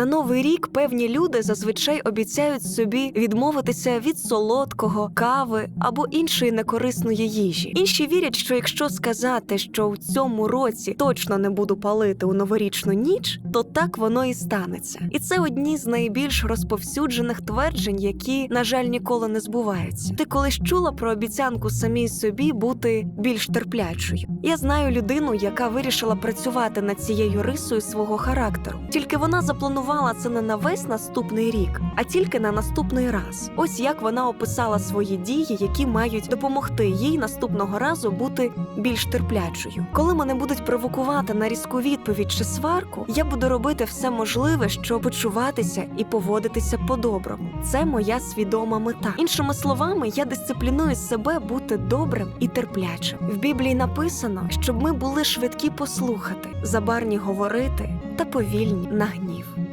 На новий рік певні люди зазвичай обіцяють собі відмовитися від солодкого, кави або іншої некорисної їжі. Інші вірять, що якщо сказати, що в цьому році точно не буду палити у новорічну ніч, то так воно і станеться. І це одні з найбільш розповсюджених тверджень, які, на жаль, ніколи не збуваються. Ти колись чула про обіцянку самій собі бути більш терплячою. Я знаю людину, яка вирішила працювати над цією рисою свого характеру. Тільки вона запланувала це не на весь наступний рік, а тільки на наступний раз. Ось як вона описала свої дії, які мають допомогти їй наступного разу бути більш терплячою. Коли мене будуть провокувати на різку відповідь чи сварку, я буду робити все можливе, щоб почуватися і поводитися по-доброму. Це моя свідома мета. Іншими словами, я дисципліную себе бути добрим і терплячим. В Біблії написано, щоб ми були швидкі послухати, забарні говорити та повільні на гнів.